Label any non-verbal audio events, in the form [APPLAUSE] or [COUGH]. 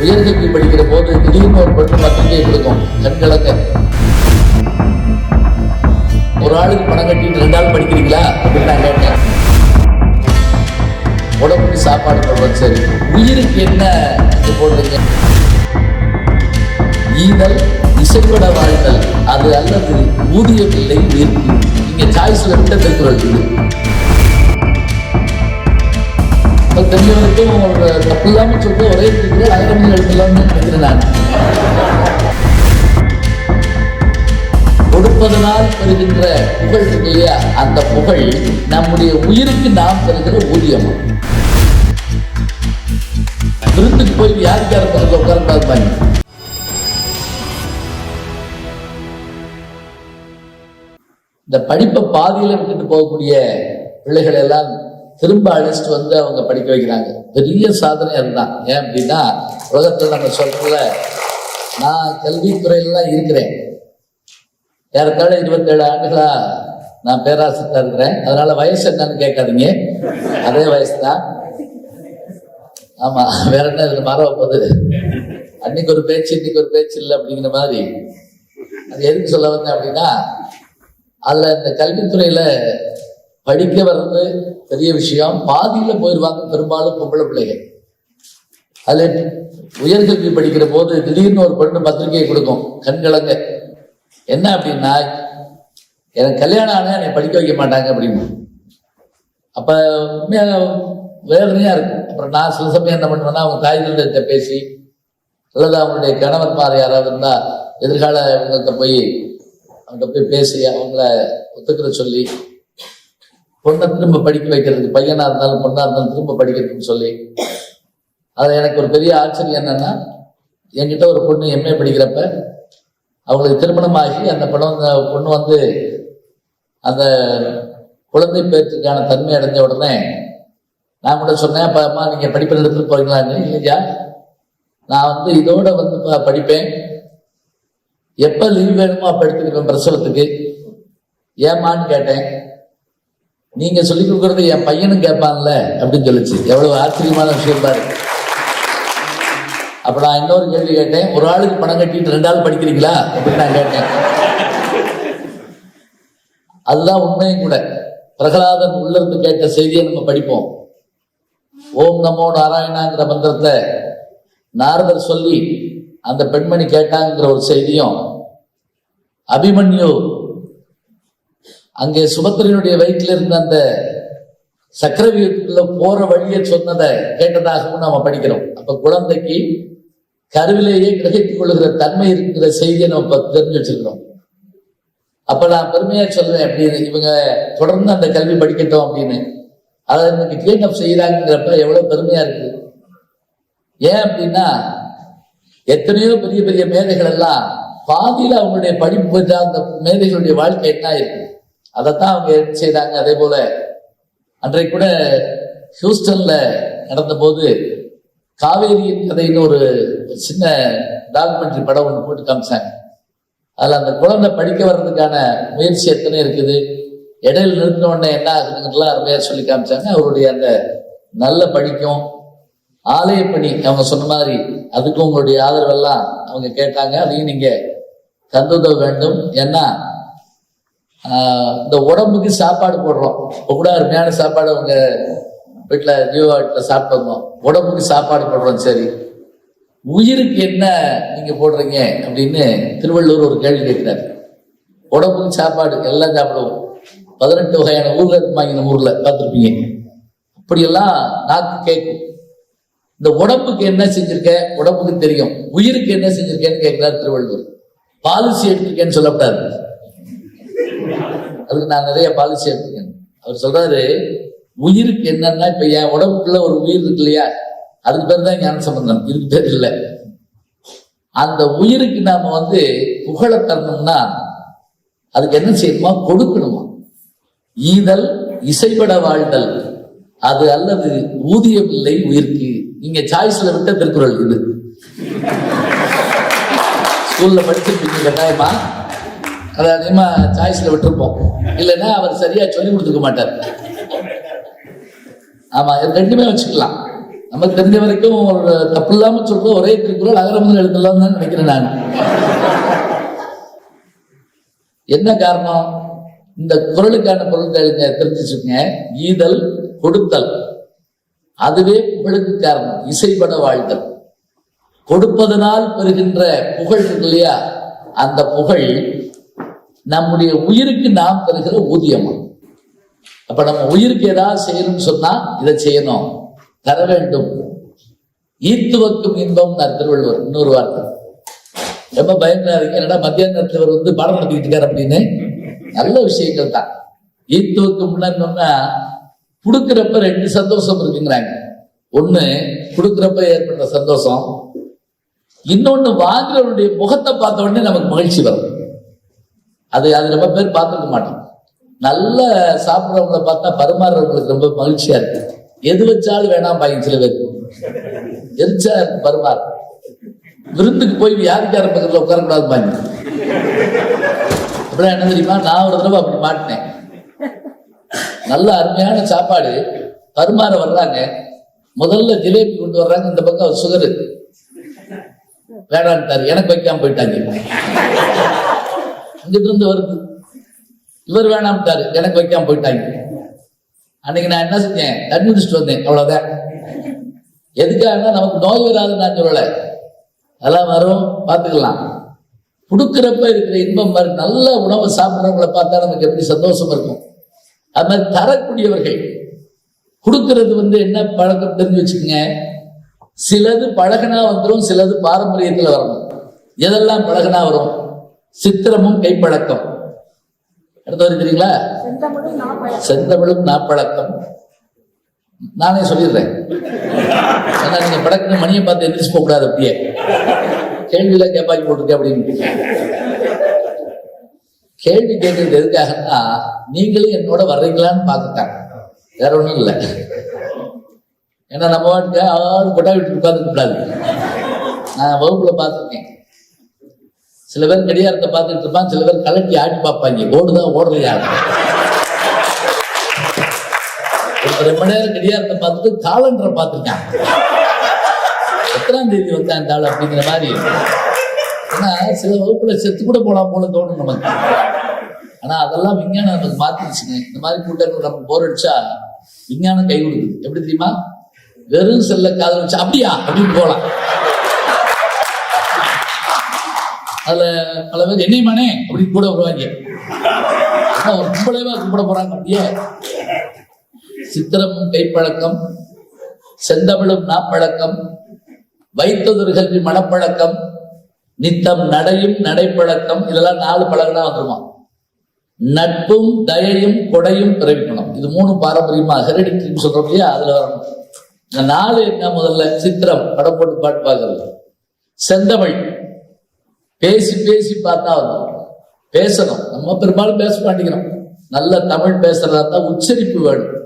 உயர்கல்வி படிக்கிற போது திடீர்னு ஒரு பெண்ணு பத்திரிகை கொடுக்கும் கண்கலங்க. ஒரு ஆளுக்கு பணம் கட்டிட்டு ரெண்டு ஆள் படிக்கிறீங்களா? அப்படின்னு நான் கேட்டேன். உடம்புக்கு சாப்பாடு போடுறது சரி. உயிருக்கு என்ன? இது போடுறீங்க ஈதல் இசைப்பட வாழ்தல். அது அல்லது ஊதியமில்லை உயிருக்கு நீங்க சாய்ஸ்ல விட்ட திருக்குறள் அது தெரிஞ்ச வரைக்கும் ஒரு தப்பு இல்லாமல் சொல்லிட்டு ஒரே இருக்கிறது ஆயிரம் மணி எழுதலாம்னு நினைக்கிறேன் நான். கொடுப்பதனால் பெறுகின்ற புகழ் இருக்கு இல்லையா? அந்த புகழ் நம்முடைய உயிருக்கு நாம் பெறுகிற ஊதியம். விருந்துக்கு போய் யாருக்கு யார் பக்கத்தில் உட்காரக்கூடாது பாருங்க. இந்த படிப்பை பாதியில் விட்டுட்டு போகக்கூடிய பிள்ளைகள் எல்லாம் திரும்ப அழைச்சிட்டு வந்து அவங்க படிக்க வைக்கிறாங்க. பெரிய சாதனை அதுதான் ஏன் அப்படின்னா உலகத்தில் நம்ம சொல்றதுல நான் கல்வித்துறையில இருக்கிறேன். ஏறத்தாழ இருபத்தேழு ஆண்டுகளா நான் பேராசிரியர் இருக்கிறேன். அதனால வயசு என்னன்னு கேட்காதீங்க. அதே வயசு தான் ஆமா வேற என்ன இதுல மறவ போகுது? அன்னைக்கு ஒரு பேச்சு இன்னைக்கு ஒரு பேச்சு இல்லை அப்படிங்கிற மாதிரி. அது எதுக்கு சொல்ல வந்தேன் அப்படின்னா அதுல இந்த கல்வித்துறையில படிக்க வர்றது பெரிய விஷயம். பாதியில் போயிடுவாங்க பெரும்பாலும் பொம்பளை பிள்ளைகள் அதில் உயர்கல்வி படிக்கிற போது திடீர்னு ஒரு பெண்ணு பத்திரிகையை கொடுக்கும் கண்கலங்க என்ன அப்படின்னா எனக்கு கல்யாணம் ஆனால் என்னை படிக்க வைக்க மாட்டாங்க அப்படின்னு. அப்போ வேதனையாக இருக்கும் அப்புறம் நான் சில சமயம் என்ன பண்ணுவேன்னா அவங்க தாய்கிட்ட பேசி அல்லது அவங்களுடைய கணவன்மார் யாராவது இருந்தால் எதிர்கால இவங்கள்ட்ட போய் அவங்கள்ட்ட போய் பேசி அவங்கள ஒத்துக்கிற சொல்லி பொண்ணை திரும்ப படிக்க வைக்கிறதுக்கு பையனா இருந்தாலும் பொண்ணா இருந்தாலும் திரும்ப படிக்கிறதுன்னு சொல்லி. அது எனக்கு ஒரு பெரிய ஆச்சரியம் என்னன்னா என்கிட்ட ஒரு பொண்ணு எம்ஏ படிக்கிறப்ப அவங்களுக்கு திருமணமாகி அந்த படம் பொண்ணு வந்து அந்த குழந்தை பேச்சுக்கான தன்மை அடைஞ்ச உடனே நான் கூட சொன்னேன் அப்பா அம்மா நீங்க படிப்பு எடுத்துட்டு போறீங்களான்னு இல்லையா நான் வந்து இதோட வந்து படிப்பேன். எப்ப லீவ் வேணுமோ அப்ப எடுத்துக்கிறேன் பிரசவத்துக்கு. ஏமான்னு கேட்டேன். நீங்க சொல்லி கொடுக்கறது என் பையனும் கேட்பான்ல அப்படின்னு சொல்லிச்சு. எவ்வளவு ஆச்சரியமான விஷயம் பாரு. அப்ப நான் இன்னொரு கேள்வி கேட்டேன். ஒரு ஆளுக்கு பணம் கட்டிட்டு ரெண்டு ஆள் படிக்கிறீங்களா? அப்படின்னு நான் கேட்டேன். அதுதான் உண்மையும் கூட. பிரகலாதன் உள்ளிருந்து கேட்ட செய்தியை நம்ம படிப்போம். ஓம் நமோ நாராயணாங்கிற மந்திரத்தை நாரதர் சொல்லி அந்த பெண்மணி கேட்டாங்கிற ஒரு செய்தியும் அபிமன்யு அங்கே சுபத்திரனுடைய வயிற்றில் இருந்த அந்த சக்கரவியூட்டில் போற வழியை சொன்னதை கேட்டதாகவும் நாம படிக்கிறோம். அப்ப குழந்தைக்கு கருவிலேயே கிரகித்துக் கொள்ளுகிற தன்மை இருக்கிற செய்தியை நம்ம தெரிஞ்சு வச்சிருக்கிறோம். அப்ப நான் பெருமையா சொல்றேன் அப்படின்னு இவங்க தொடர்ந்து அந்த கல்வி படிக்கட்டும் அப்படின்னு. அதை இன்னைக்கு டிஎன்எஃப் செய்யறாங்கிறப்ப எவ்வளவு பெருமையா இருக்கு. ஏன் அப்படின்னா எத்தனையோ பெரிய பெரிய மேதைகள் எல்லாம் பாதியில அவங்களுடைய படிப்பு பெற்ற அந்த மேதைகளுடைய வாழ்க்கை என்ன இருக்கு அதைத்தான் அவங்க என்ன அதே போல அன்றைக்கு கூட ஹியூஸ்டன்ல நடந்த போது காவேரியின் கதைன்னு ஒரு சின்ன டாக்குமெண்ட்ரி படம் ஒன்று போட்டு காமிச்சாங்க. அதில் அந்த குழந்தை படிக்க வர்றதுக்கான முயற்சி எத்தனை இருக்குது? இடையில நிறுத்தின உடனே என்ன ஆகுதுங்கலாம் அருமையாக சொல்லி காமிச்சாங்க. அவருடைய அந்த நல்ல படிக்கும் ஆலய பணி அவங்க சொன்ன மாதிரி அதுக்கும் உங்களுடைய ஆதரவெல்லாம் அவங்க கேட்டாங்க. அதையும் நீங்கள் தந்துதவ வேண்டும். ஏன்னா இந்த உடம்புக்கு சாப்பாடு போடுறோம். இப்போ கூட அருமையான சாப்பாடு அவங்க வீட்டில் ஜீவா வீட்டில் சாப்பிட்டு வந்தோம் உடம்புக்கு சாப்பாடு போடுறோம் சரி. உயிருக்கு என்ன நீங்கள் போடுறீங்க அப்படின்னு திருவள்ளூர் ஒரு கேள்வி கேட்கிறார். உடம்புக்கு சாப்பாடு எல்லாம் சாப்பிடுவோம். பதினெட்டு வகையான ஊரில் இருப்பாங்க இந்த ஊரில் பார்த்துருப்பீங்க. அப்படியெல்லாம் நாக்கு கேட்கும். இந்த உடம்புக்கு என்ன செஞ்சிருக்க? உடம்புக்கு தெரியும். உயிருக்கு என்ன செஞ்சிருக்கேன்னு கேட்கிறார் திருவள்ளுவர். பாலிசி எடுத்திருக்கேன்னு சொல்லக்கூடாது அதுக்கு நான் நிறைய பாலிசி எடுத்திருக்கேன். அவர் சொல்றாரு உயிருக்கு என்னன்னா இப்ப என் உடம்புக்குள்ள ஒரு உயிர் இருக்கு இல்லையா? அதுக்கு பேர் தான் ஞான சம்பந்தம். இதுக்கு பேர் இல்லை. அந்த உயிருக்கு நாம வந்து புகழ தரணும்னா அதுக்கு என்ன செய்யணுமா? கொடுக்கணுமா? ஈதல் இசைப்பட வாழ்தல். அது அல்லது ஊதியம் இல்லை உயிருக்கு. நீங்க சாய்ஸ்ல விட்ட திருக்குறள் இது. [LAUGHS] ஸ்கூல்ல படிச்சிருப்பீங்க கட்டாயமா? அதை அதிகமா சாய்ஸ்ல விட்டுருப்போம். இல்லைன்னா அவர் சரியா சொல்லி கொடுத்துக்க மாட்டார். ஆமா இது ரெண்டுமே வச்சுக்கலாம். நமக்கு தெரிஞ்ச வரைக்கும் ஒரு தப்பு இல்லாம சொல்ற ஒரே திருக்குறள் அகர எழுதலாம் தான் நினைக்கிறேன் நான். என்ன காரணம்? இந்த குரலுக்கான பொருட்கள் தெரிஞ்சுச்சுங்க ஈதல் கொடுத்தல். அதுவே புகழுக்கு காரணம். இசைப்பட வாழ்தல். கொடுப்பதனால் பெறுகின்ற புகழ் இருக்கு இல்லையா? அந்த புகழ் நம்முடைய உயிருக்கு நாம் பெறுகிற ஊதியம்? அப்ப நம்ம உயிருக்கு ஏதாவது செய்யணும்னு சொன்னா இதை செய்யணும். தர வேண்டும். ஈத்துவக்கும் இன்பம் திருவள்ளுவர். இன்னொரு வார்த்தை. ரொம்ப பயங்கராதீங்க என்னடா மத்தியான நேரத்தில் வந்து பாடம் நடத்திக்கிட்டு இருக்காரு அப்படின்னு? நல்ல விஷயங்கள் தான். ஈத்துவக்கும் முன்னாடினோம்னா கொடுக்குறப்ப ரெண்டு சந்தோஷம் இருக்குங்கிறாங்க. ஒண்ணு கொடுக்குறப்ப ஏற்படுற சந்தோஷம். இன்னொன்னு வாங்குறவருடைய முகத்தை பார்த்த உடனே நமக்கு மகிழ்ச்சி வரும். அது அது ரொம்ப பேர் பார்த்துக்க மாட்டோம். நல்ல சாப்பிட்றவங்கள பார்த்தா பரிமாறுறவங்களுக்கு ரொம்ப மகிழ்ச்சியா இருக்கு. எது வச்சாலும் வேணாம் பாங்க சில பேர். எரிச்சா இருக்கு பரிமாறு. விருந்துக்கு போய் யாருக்கார பக்கத்துல உட்காரக்கூடாது பாங்க அப்படின்னா என்ன தெரியுமா? நான் ஒரு தடவை அப்படி மாட்டினேன். நல்ல அருமையான சாப்பாடு. பரிமாற வர்றாங்க. முதல்ல ஜிலேபி கொண்டு வர்றாங்க. இந்த பக்கம் சுகரு வேணான்ட்டாரு. எனக்கு வைக்காம போயிட்டாங்க. இங்கிட்டு இருந்து வருது இவர் வேணாம்ட்டாரு. எனக்கு வைக்காம போயிட்டாங்க. அன்னைக்கு நான் என்ன செஞ்சேன்? தண்ணி குடிச்சிட்டு வந்தேன். அவ்வளவுதான். எதுக்காக நமக்கு நோய் வராதுன்னு நான் சொல்லலை. அதெல்லாம் வரும். பார்த்துக்கலாம். கொடுக்குறப்ப இருக்கிற இன்பம் மாதிரி நல்ல உணவை சாப்பிட்றவங்கள பார்த்தா நமக்கு எப்படி சந்தோஷம் இருக்கும். அது மாதிரி தரக்கூடியவர்கள். கொடுக்கறது வந்து என்ன பழக்கம் தெரிஞ்சு வச்சுக்கோங்க. சிலது பழகனா வந்துடும் சிலது பாரம்பரியத்தில் வரணும். எதெல்லாம் பழகனா வரும்? சித்திரமும் கைப்பழக்கம் அடுத்த வரி செந்தமிழும் நாப்பழக்கம். நானே சொல்லிடுறேன். ஏன்னா நீங்க படக்குன்னு மணியை பார்த்து எந்திரிச்சு போக கூடாது அப்படியே. கேள்வியில கேப்பாக்கி போட்டிருக்க அப்படின்னு. கேள்வி கேட்டது எதுக்காகன்னா நீங்களும் என்னோட வர்றீங்களான்னு பார்த்துட்டாங்க. வேற ஒண்ணும் இல்லை. ஏன்னா நம்ம வாட்டுக்கு ஆறு கொட்டா விட்டு உட்காந்து கூடாது. நான் வகுப்புல பார்த்துருக்கேன். சில பேர் கடிகாரத்தை பார்த்துட்டு இருப்பான் சில பேர் கலட்டி ஆட்டி பார்ப்பாங்க. ஓடுதான் ஓடலையா ஒரு ரொம்ப நேரம் கடிகாரத்தை பார்த்துட்டு காலண்டரை பார்த்துருக்கான் எத்தனாம் தேதி வந்தான் அந்த ஆள் அப்படிங்கிற மாதிரி. ஆனா சில வகுப்புல செத்து கூட போலாம் போல தோணும் நமக்கு. ஆனா அதெல்லாம் விஞ்ஞானம் நமக்கு மாத்திருச்சுங்க. இந்த மாதிரி கூட்டங்கள் நமக்கு போர் அடிச்சா விஞ்ஞானம் கை கொடுக்குது. எப்படி தெரியுமா? வெறும் செல்ல காதல் வச்சு அப்படியா? அப்படின்னு போலாம். அதுல பல பேர் என்னையமானே அப்படின்னு கூட வருவாங்க. ஆனா கும்பலேவா கும்பிட போறாங்க அப்படியே. சித்திரமும் கைப்பழக்கம் செந்தமிழும் நாப்பழக்கம் வைத்ததுர்கள் மனப்பழக்கம் நித்தம் நடையும் நடைப்பழக்கம் இதெல்லாம் நாலு பழகனா வந்துருமா? நட்பும் தயையும் கொடையும் பிறவிக்கணும். இது மூணு பாரம்பரியமா ஹெரிடிட்டின்னு சொல்றோம் இல்லையா? அதுல வரணும் இந்த நாலு என்ன முதல்ல? சித்திரம் படம் போட்டு பாட்டு பார்க்கறது செந்தமிழ் பேசி பேசி பார்த்தா வரும் பேசணும். நம்ம பெரும்பாலும் பேச மாட்டேங்கிறோம். நல்ல தமிழ் பேசுறதா தான் உச்சரிப்பு வேணும்.